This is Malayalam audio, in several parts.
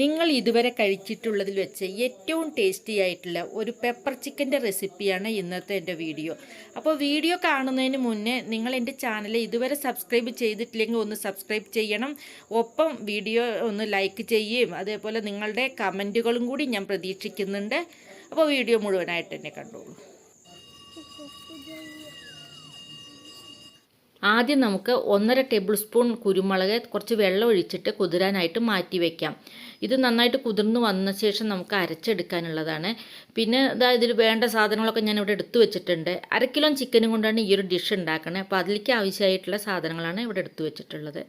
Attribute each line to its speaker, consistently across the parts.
Speaker 1: നിങ്ങൾ ഇതുവരെ കഴിച്ചിട്ടുള്ളതിൽ വെച്ച് ഏറ്റവും ടേസ്റ്റി ആയിട്ടുള്ള ഒരു പെപ്പർ ചിക്കന്റെ റെസിപ്പിയാണ് ഇന്നത്തെ എന്റെ വീഡിയോ അപ്പോൾ വീഡിയോ കാണുന്നതിന് മുന്നേ നിങ്ങൾ എന്റെ ചാനൽ ഇതുവരെ സബ്സ്ക്രൈബ് ചെയ്തിട്ടില്ലെങ്കിൽ ഒന്ന് സബ്സ്ക്രൈബ് ചെയ്യണം. ഒപ്പം വീഡിയോ ഒന്ന് ലൈക്ക് ചെയ്യുകയും അതേപോലെ നിങ്ങളുടെ കമന്റുകളും കൂടി ഞാൻ പ്രതീക്ഷിക്കുന്നുണ്ട്. അപ്പോൾ വീഡിയോ മുഴുവനായിട്ട് തന്നെ കണ്ടോളൂ. ആദ്യം നമുക്ക് ഒന്നര ടേബിൾ സ്പൂൺ കുരുമുളക് കുറച്ച് വെള്ളം ഒഴിച്ചിട്ട് കുതിരാനായിട്ട് മാറ്റി വയ്ക്കാം ഇത് നന്നായിട്ട് കുതിർന്ന് വന്ന ശേഷം നമുക്ക് അരച്ചെടുക്കാനുള്ളതാണ്. പിന്നെ ഇതാ ഇതിൽ വേണ്ട സാധനങ്ങളൊക്കെ ഞാൻ ഇവിടെ എടുത്തു വെച്ചിട്ടുണ്ട്. അര കിലോ ചിക്കനും കൊണ്ടാണ് ഈ ഒരു ഡിഷ് ഉണ്ടാക്കുന്നത് അപ്പോൾ അതിലേക്ക് ആവശ്യമായിട്ടുള്ള സാധനങ്ങളാണ് ഇവിടെ എടുത്തു വെച്ചിട്ടുള്ളത്.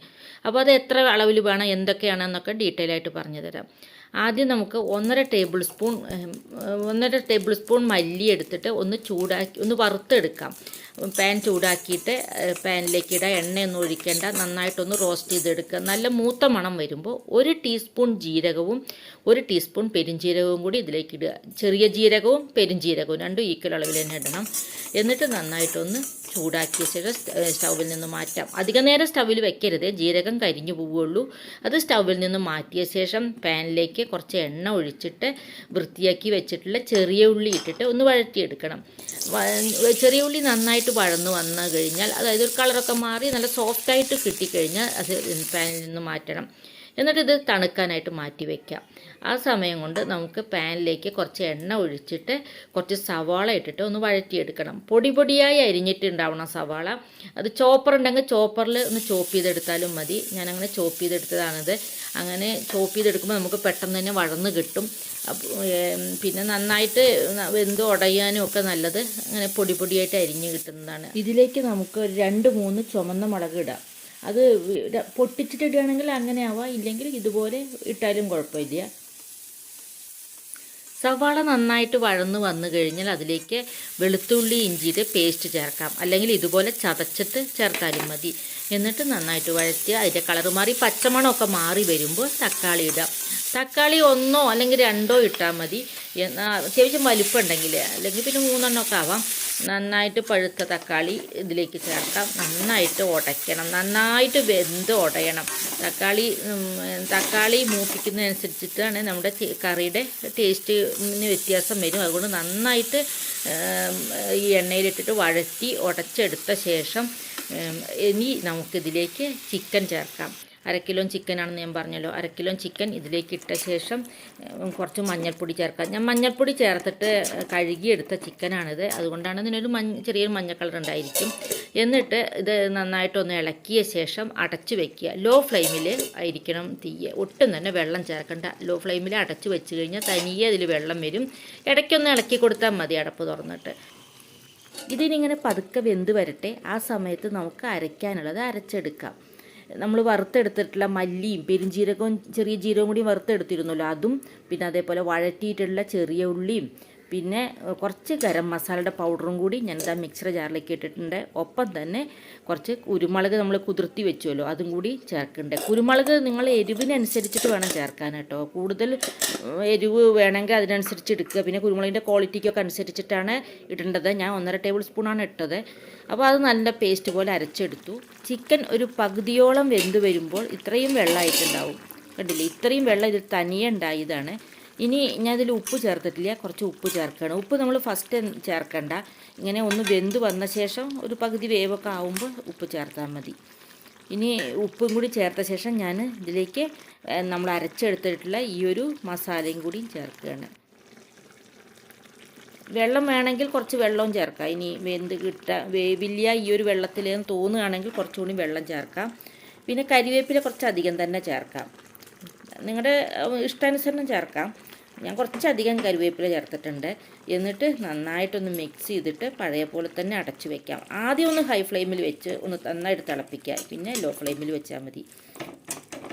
Speaker 1: അപ്പോൾ അത് എത്ര അളവിൽ വേണം എന്തൊക്കെയാണെന്നൊക്കെ ഡീറ്റെയിൽ ആയിട്ട് പറഞ്ഞു തരാം. ആദ്യം നമുക്ക് ഒന്നര ടേബിൾ സ്പൂൺ ഒന്നര ടേബിൾ സ്പൂൺ മല്ലി എടുത്തിട്ട് ഒന്ന് ചൂടാക്കി ഒന്ന് വറുത്തെടുക്കാം. പാൻ ചൂടാക്കിയിട്ട് പാനിലേക്ക് ഇടുക എണ്ണയൊന്നും ഒഴിക്കേണ്ട നന്നായിട്ടൊന്ന് റോസ്റ്റ് ചെയ്തെടുക്കുക. നല്ല മൂത്ത മണം വരുമ്പോൾ ഒരു ടീസ്പൂൺ ജീരകവും ഒരു ടീസ്പൂൺ പെരുംജീരകവും കൂടി ഇതിലേക്ക് ഇടുക. ചെറിയ ജീരകവും പെരുംജീരകവും രണ്ടും ഈക്വൽ അളവിൽ തന്നെ ഇടണം. എന്നിട്ട് നന്നായിട്ടൊന്ന് ചൂടാക്കിയ ശേഷം സ്റ്റൗവിൽ നിന്ന് മാറ്റാം. അധിക നേരം സ്റ്റൗവിൽ വെക്കരുത്. ജീരകം കരിഞ്ഞു പോവുകയുള്ളൂ. അത് സ്റ്റൗവിൽ നിന്ന് മാറ്റിയ ശേഷം പാനിലേക്ക് കുറച്ച് എണ്ണ ഒഴിച്ചിട്ട് വൃത്തിയാക്കി വെച്ചിട്ടുള്ള ചെറിയ ഉള്ളി ഇട്ടിട്ട് ഒന്ന് വഴറ്റിയെടുക്കണം. ചെറിയ ഉള്ളി നന്നായിട്ട് വഴന്നു വന്നു കഴിഞ്ഞാൽ അതായത് ഒരു കളറൊക്കെ മാറി നല്ല സോഫ്റ്റായിട്ട് കിട്ടിക്കഴിഞ്ഞാൽ അത് പാനിൽ നിന്ന് മാറ്റണം. എന്നിട്ട് ഇത് തണുക്കാനായിട്ട് മാറ്റി വയ്ക്കാം ആ സമയം കൊണ്ട് നമുക്ക് പാനിലേക്ക് കുറച്ച് എണ്ണ ഒഴിച്ചിട്ട് കുറച്ച് സവാള ഇട്ടിട്ട് ഒന്ന് വഴറ്റിയെടുക്കണം. പൊടി പൊടിയായി അരിഞ്ഞിട്ടുണ്ടാവണം സവാള. അത് ചോപ്പർ ഉണ്ടെങ്കിൽ ചോപ്പറിൽ ഒന്ന് ചോപ്പ് ചെയ്തെടുത്താലും മതി. ഞാനങ്ങനെ ചോപ്പ് ചെയ്തെടുത്തതാണിത്. അങ്ങനെ ചോപ്പ് ചെയ്തെടുക്കുമ്പോൾ നമുക്ക് പെട്ടെന്ന് തന്നെ വഴന്ന് കിട്ടും. പിന്നെ നന്നായിട്ട് വെന്ത് ഉടയാനും ഒക്കെ നല്ലത്. അങ്ങനെ പൊടി പൊടിയായിട്ട് അരിഞ്ഞ് കിട്ടുന്നതാണ്. ഇതിലേക്ക് നമുക്ക് രണ്ട് മൂന്ന് ചുമന്ന മുളക് ഇടാം. അത് പൊട്ടിച്ചിട്ടിടുകയാണെങ്കിൽ അങ്ങനെ ആവാം. ഇല്ലെങ്കിൽ ഇതുപോലെ ഇട്ടാലും കുഴപ്പമില്ല. സവാള നന്നായിട്ട് വഴന്ന് വന്നു കഴിഞ്ഞാൽ അതിലേക്ക് വെളുത്തുള്ളി ഇഞ്ചിയുടെ പേസ്റ്റ് ചേർക്കാം. അല്ലെങ്കിൽ ഇതുപോലെ ചതച്ചിട്ട് ചേർത്താലും മതി. എന്നിട്ട് നന്നായിട്ട് വഴറ്റി അതിന്റെ കളർ മാറി പച്ചമണമൊക്കെ മാറി വരുമ്പോൾ തക്കാളി ഇടാം തക്കാളി ഒന്നോ അല്ലെങ്കിൽ രണ്ടോ ഇട്ടാൽ മതി. അത്യാവശ്യം വലിപ്പം ഉണ്ടെങ്കിൽ അല്ലെങ്കിൽ പിന്നെ മൂന്നെണ്ണമൊക്കെ ആവാം. നന്നായിട്ട് പഴുത്ത തക്കാളി ഇതിലേക്ക് ചേർക്കാം. നന്നായിട്ട് ഉടയ്ക്കണം. നന്നായിട്ട് വെന്ത് ഉടയണം. തക്കാളി തക്കാളി മൂപ്പിക്കുന്നതനുസരിച്ചിട്ടാണ് നമ്മുടെ കറിയുടെ ടേസ്റ്റിന് വ്യത്യാസം വരും. അതുകൊണ്ട് നന്നായിട്ട് ഈ എണ്ണയിലിട്ടിട്ട് വഴറ്റി ഉടച്ചെടുത്ത ശേഷം ഇനി നമുക്കിതിലേക്ക് ചിക്കൻ ചേർക്കാം. അര കിലോ ചിക്കനാണെന്ന് ഞാൻ പറഞ്ഞല്ലോ. അരക്കിലോ കിലോ ചിക്കൻ ഇതിലേക്ക് ഇട്ട ശേഷം കുറച്ച് മഞ്ഞൾപ്പൊടി ചേർക്കാം. ഞാൻ മഞ്ഞൾപ്പൊടി ചേർത്തിട്ട് കഴുകിയെടുത്ത ചിക്കനാണിത് അതുകൊണ്ടാണ് ഇതിനൊരു മഞ്ഞ ചെറിയൊരു മഞ്ഞ കളർ ഉണ്ടായിരിക്കും. എന്നിട്ട് ഇത് നന്നായിട്ടൊന്ന് ഇളക്കിയ ശേഷം അടച്ചു വെക്കുക. ലോ ഫ്ലെയിമിൽ ആയിരിക്കണം തീയ. ഒട്ടും തന്നെ വെള്ളം ചേർക്കണ്ട. ലോ ഫ്ലെയിമിൽ അടച്ചു വെച്ച് കഴിഞ്ഞാൽ തനിയെ അതിൽ വെള്ളം വരും. ഇടയ്ക്കൊന്ന് ഇളക്കി കൊടുത്താൽ മതി അടപ്പ് തുറന്നിട്ട്. ഇതിനിങ്ങനെ പതുക്കെ വെന്ത് വരട്ടെ. ആ സമയത്ത് നമുക്ക് അരയ്ക്കാനുള്ളത് അരച്ചെടുക്കാം. നമ്മൾ വറുത്തെടുത്തിട്ടുള്ള മല്ലിയും പെരിഞ്ജീരകവും ചെറിയ ജീരകവും കൂടി വറുത്തെടുത്തിരുന്നല്ലോ. അതും പിന്നെ അതേപോലെ വഴറ്റിയിട്ടുള്ള ചെറിയ ഉള്ളിയും പിന്നെ കുറച്ച് ഗരം മസാലയുടെ പൗഡറും കൂടി ഞാനിതാ മിക്സർ ജാറിലേക്ക് ഇട്ടിട്ടുണ്ട്. ഒപ്പം തന്നെ കുറച്ച് കുരുമുളക് നമ്മൾ കുതിർത്തി വെച്ചുവല്ലോ അതും കൂടി ചേർക്കണ്ടേ കുരുമുളക് നിങ്ങൾ എരിവിനനുസരിച്ചിട്ട് വേണം ചേർക്കാൻ കേട്ടോ. കൂടുതൽ എരിവ് വേണമെങ്കിൽ അതിനനുസരിച്ച് എടുക്കുക. പിന്നെ കുരുമുളകിന്റെ ക്വാളിറ്റിക്കൊക്കെ അനുസരിച്ചിട്ടാണ് ഇടേണ്ടത്. ഞാൻ ഒന്നര ടേബിൾ സ്പൂണാണ് ഇട്ടത്. അപ്പോൾ അത് നല്ല പേസ്റ്റ് പോലെ അരച്ചെടുത്തു. ചിക്കൻ ഒരു പകുതിയോളം വെന്ത് വരുമ്പോൾ ഇത്രയും വെള്ളമായിട്ടുണ്ടാവും. കണ്ടില്ലേ? ഇത്രയും വെള്ളം ഇതിൽ തനിയെ ഉണ്ടായതാണ്. ഇനി ഞാനിതിൽ ഉപ്പ് ചേർത്തിട്ടില്ല. കുറച്ച് ഉപ്പ് ചേർക്കണം ഉപ്പ് നമ്മൾ ഫസ്റ്റ് ചേർക്കണ്ട. ഇങ്ങനെ ഒന്ന് വെന്ത് വന്ന ശേഷം ഒരു പകുതി വേവൊക്കെ ആവുമ്പോൾ ഉപ്പ് ചേർത്താൽ മതി. ഇനി ഉപ്പും കൂടി ചേർത്ത ശേഷം ഞാൻ ഇതിലേക്ക് നമ്മൾ അരച്ചെടുത്തിട്ടുള്ള ഈ ഒരു മസാലയും കൂടി ചേർക്കുകയാണ്. വെള്ളം വേണമെങ്കിൽ കുറച്ച് വെള്ളവും ചേർക്കാം. ഇനി വെന്ത് കിട്ട വേവില്ല ഈ ഒരു വെള്ളത്തിൽ തോന്നുകയാണെങ്കിൽ കുറച്ചുകൂടി വെള്ളം ചേർക്കാം. പിന്നെ കരിവേപ്പില കുറച്ച് അധികം തന്നെ ചേർക്കാം. നിങ്ങളുടെ ഇഷ്ടാനുസരണം ചേർക്കാം. ഞാൻ കുറച്ചധികം കരുവേപ്പില ചേർത്തിട്ടുണ്ട്. എന്നിട്ട് നന്നായിട്ടൊന്ന് മിക്സ് ചെയ്തിട്ട് പഴയ പോലെ തന്നെ അടച്ചു വെക്കാം. ആദ്യം ഒന്ന് ഹൈ ഫ്ലെയിമിൽ വെച്ച് ഒന്ന് നന്നായിട്ട് തിളപ്പിക്കുക. പിന്നെ ലോ ഫ്ലെയിമിൽ വെച്ചാൽ മതി.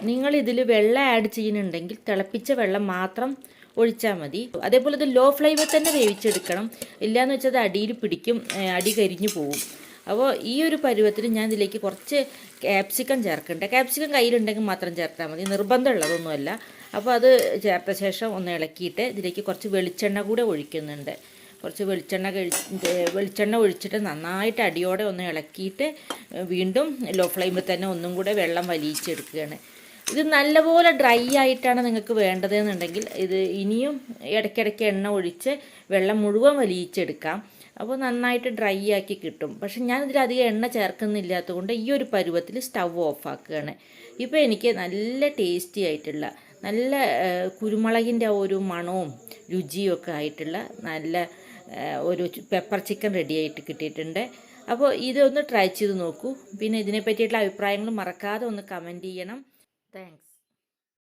Speaker 1: നിങ്ങൾ ഇതിൽ വെള്ളം ആഡ് ചെയ്യുന്നുണ്ടെങ്കിൽ തിളപ്പിച്ച വെള്ളം മാത്രം ഒഴിച്ചാൽ മതി. അതേപോലെ ഇത് ലോ ഫ്ലെയിമിൽ തന്നെ വേവിച്ചെടുക്കണം. ഇല്ലയെന്ന് വെച്ചാൽ അത് അടിയിൽ പിടിക്കും. അടി കരിഞ്ഞു പോവും. അപ്പോൾ ഈ ഒരു പരുവത്തിൽ ഞാൻ ഇതിലേക്ക് കുറച്ച് ക്യാപ്സിക്കം ചേർക്കണ്ട ക്യാപ്സിക്കം കയ്യിലുണ്ടെങ്കിൽ മാത്രം ചേർത്താൽ മതി. നിർബന്ധമുള്ളതൊന്നുമല്ല. അപ്പോൾ അത് ചേർത്ത ശേഷം ഒന്ന് ഇളക്കിയിട്ട് ഇതിലേക്ക് കുറച്ച് വെളിച്ചെണ്ണ കൂടെ ഒഴിക്കുന്നുണ്ട്. കുറച്ച് വെളിച്ചെണ്ണ വെളിച്ചെണ്ണ ഒഴിച്ചിട്ട് നന്നായിട്ട് അടിയോടെ ഒന്ന് ഇളക്കിയിട്ട് വീണ്ടും ലോ ഫ്ലെയിമിൽ തന്നെ ഒന്നും കൂടെ വെള്ളം വലിയിച്ചെടുക്കുകയാണ്. ഇത് നല്ലപോലെ ഡ്രൈ ആയിട്ടാണ് നിങ്ങൾക്ക് വേണ്ടതെന്നുണ്ടെങ്കിൽ ഇത് ഇനിയും ഇടയ്ക്കിടയ്ക്ക് എണ്ണ ഒഴിച്ച് വെള്ളം മുഴുവൻ വലിയിച്ചെടുക്കാം. അപ്പോൾ നന്നായിട്ട് ഡ്രൈ ആക്കി കിട്ടും. പക്ഷേ ഞാനിതിലധികം എണ്ണ ചേർക്കുന്നില്ലാത്തത് കൊണ്ട് ഈ ഒരു പരുവത്തിൽ സ്റ്റവ് ഓഫാക്കുകയാണ് ഇപ്പോൾ എനിക്ക് നല്ല ടേസ്റ്റി ആയിട്ടുള്ള നല്ല കുരുമുളകിന്റെ ആ ഒരു മണവും രുചിയും ഒക്കെ ആയിട്ടുള്ള നല്ല ഒരു പെപ്പർ ചിക്കൻ റെഡിയായിട്ട് കിട്ടിയിട്ടുണ്ട്. അപ്പോൾ ഇതൊന്ന് ട്രൈ ചെയ്ത് നോക്കൂ. പിന്നെ ഇതിനെ പറ്റിയിട്ടുള്ള അഭിപ്രായങ്ങൾ മറക്കാതെ ഒന്ന് കമന്റ് ചെയ്യണം. താങ്ക്സ്.